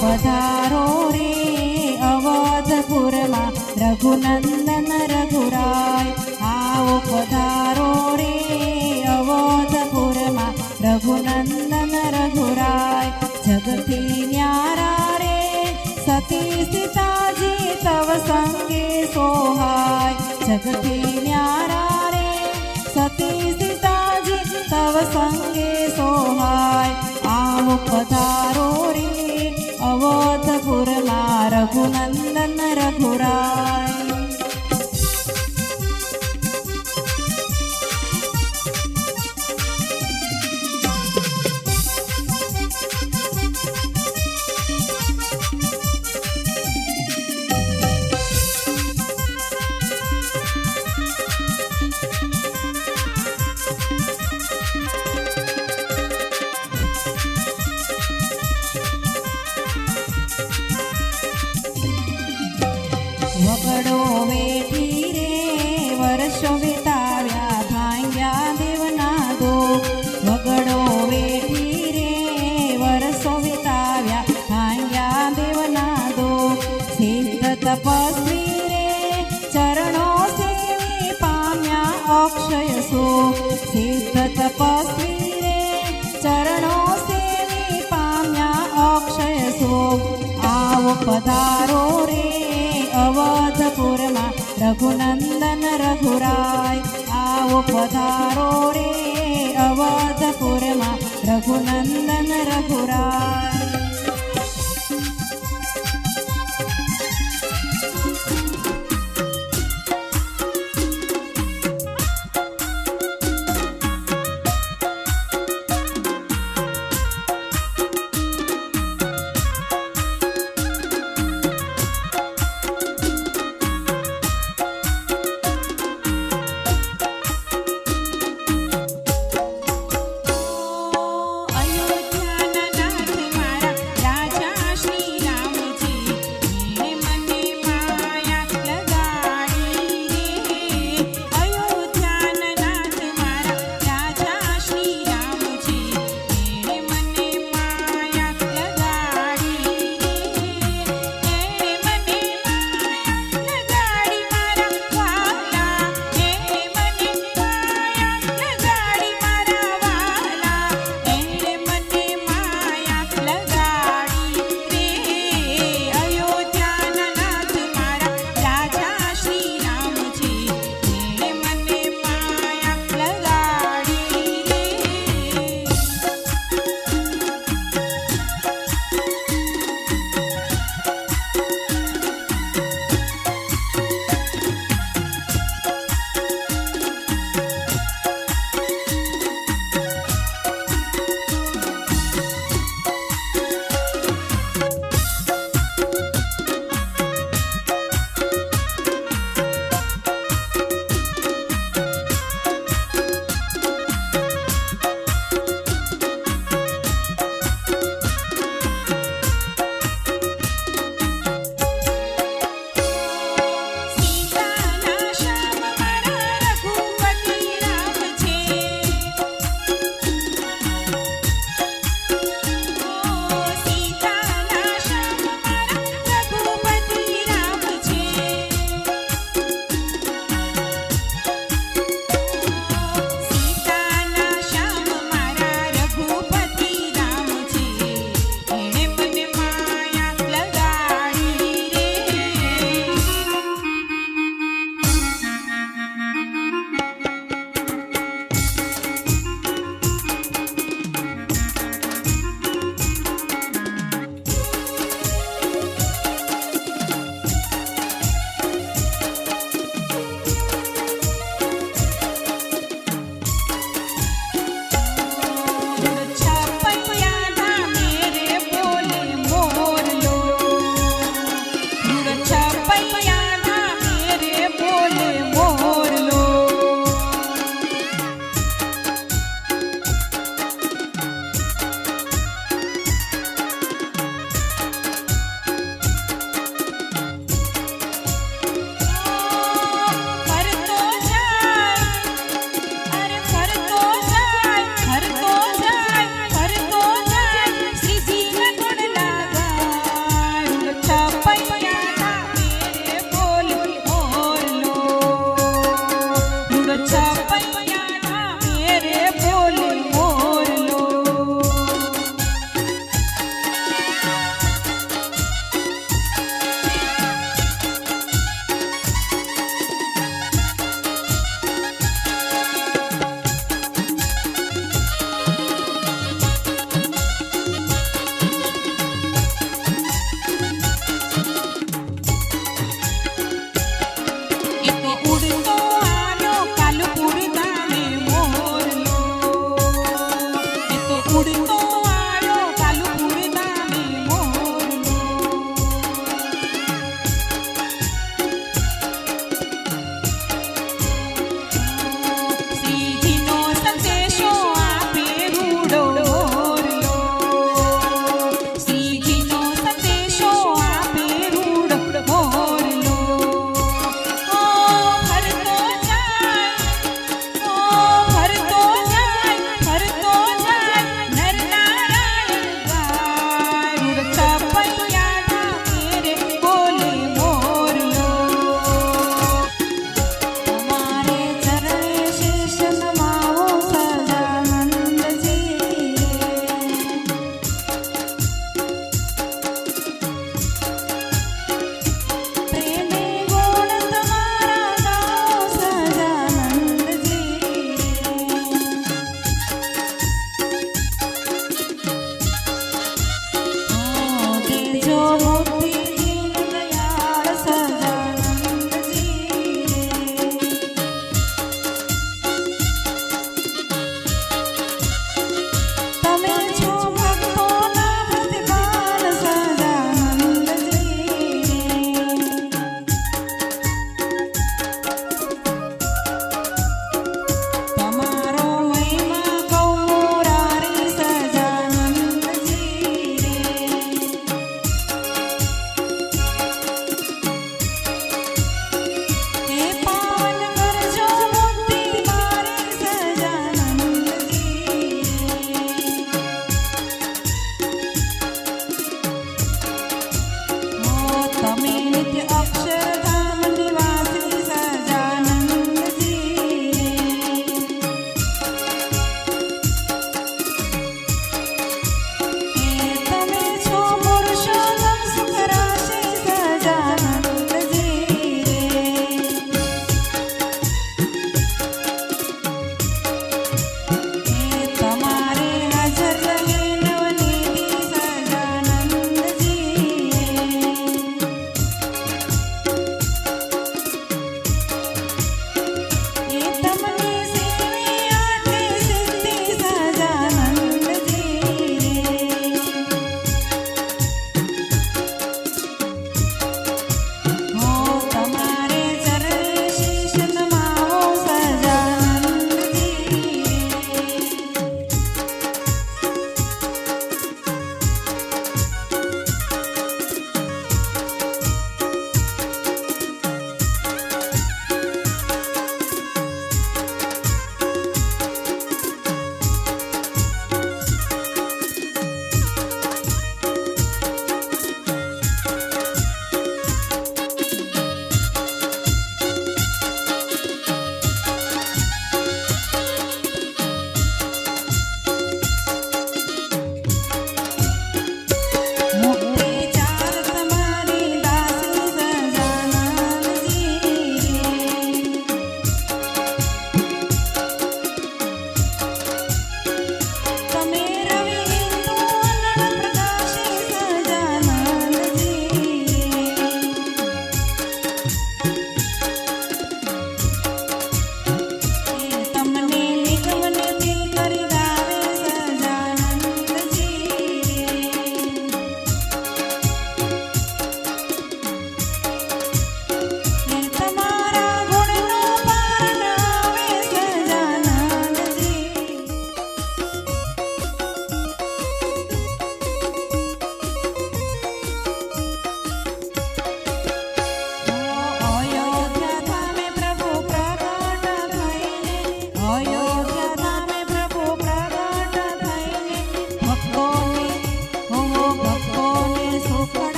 પધારો રે અવધપુરમાં રઘુનંદન રઘુરાય, આવો પધારો રે અવધપુરમાં રઘુનંદન રઘુરાય જગતી ન્યારા રે. સતી સીતાજી તવ સંગે સોહાય. જગતી ન્યારા રે. સતી સીતાજી તવ સંગે સોહાય. આવો પધારો રે અવધપુરમાં તપસ્વી રે ચરણો સેવી પામ્યા અક્ષય સો સિદ્ધ તપસ્વી રે ચરણો સેવી પામ્યા અક્ષય સો આવો પધારો રે અવધપુરમાં રઘુનંદન રઘુરાય આવો પધારો રે અવધપુરમાં રઘુનંદન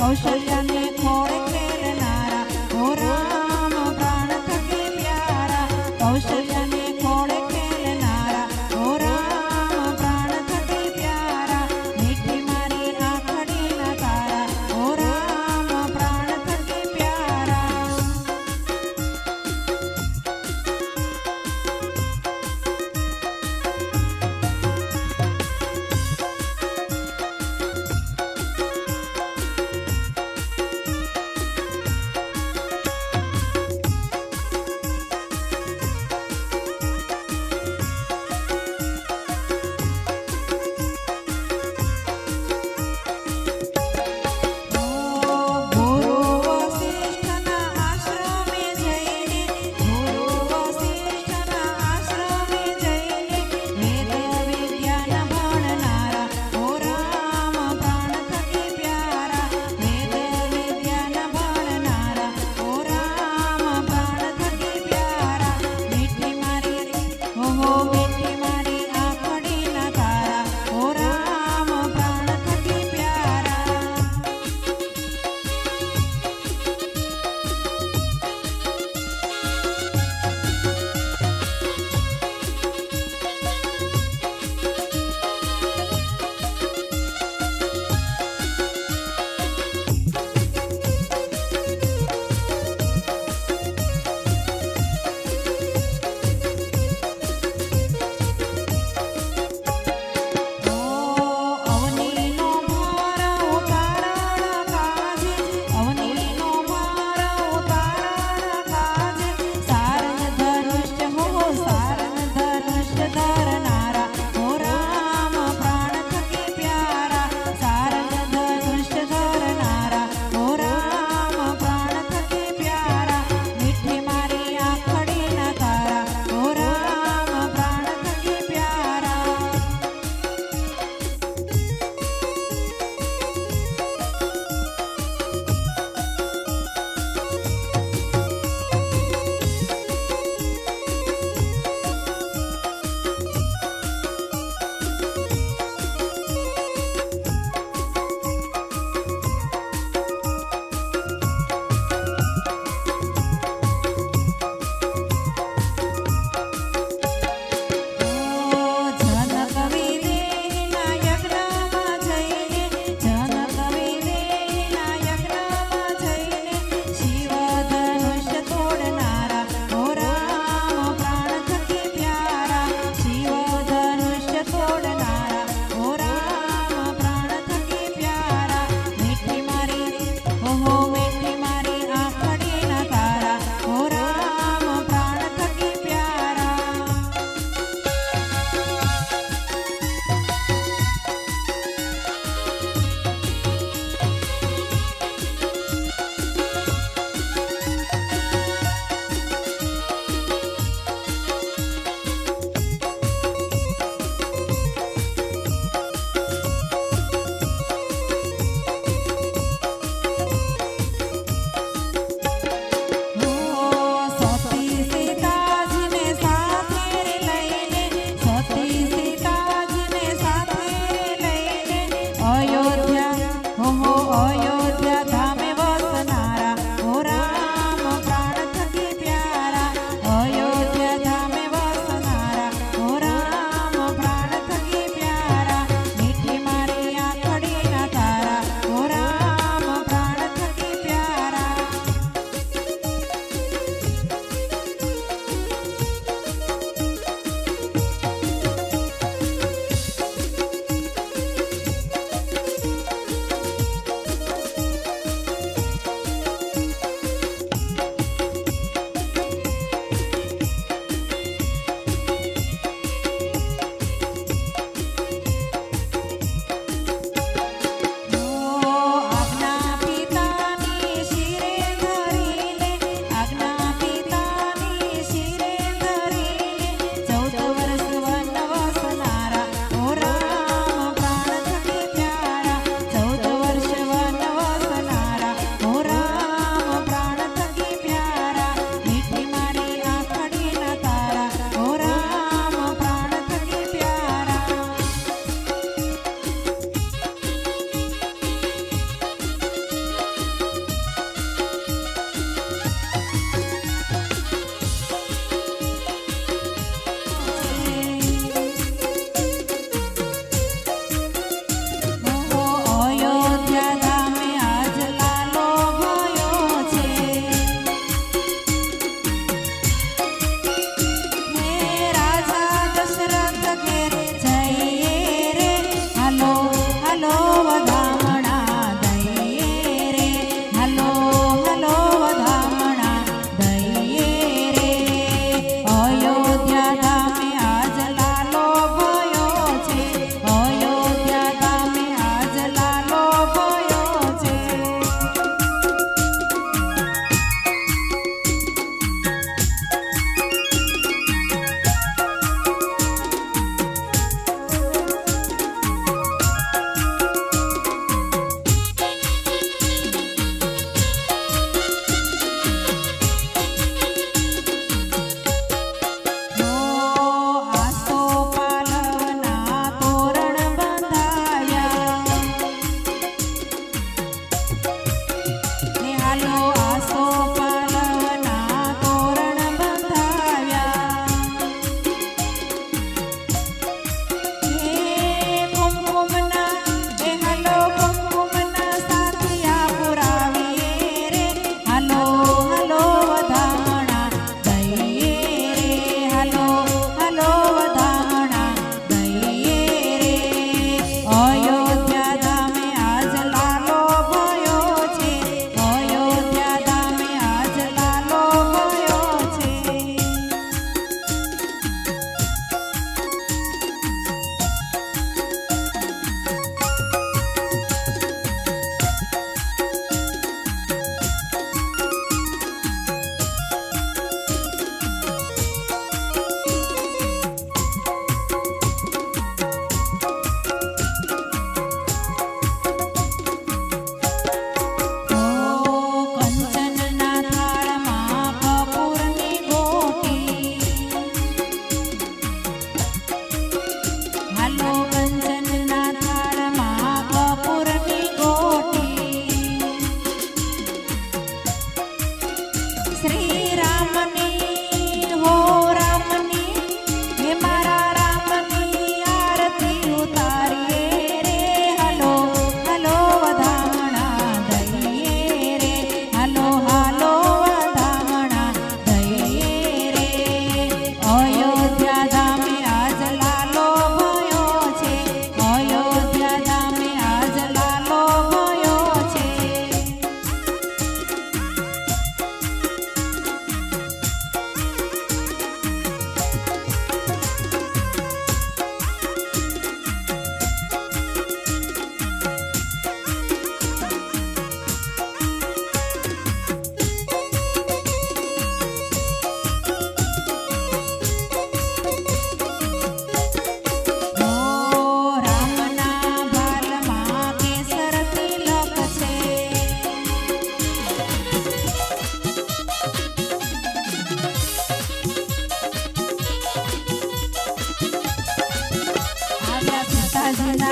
好，谢。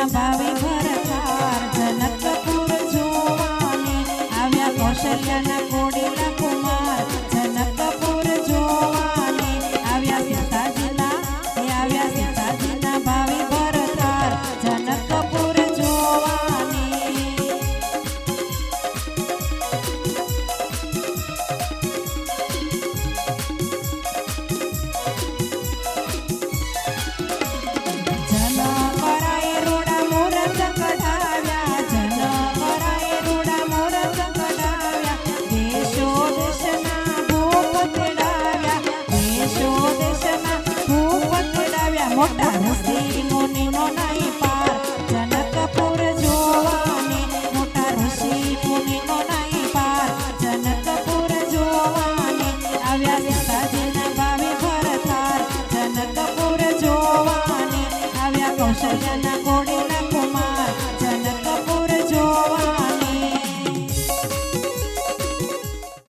Bobby Brown.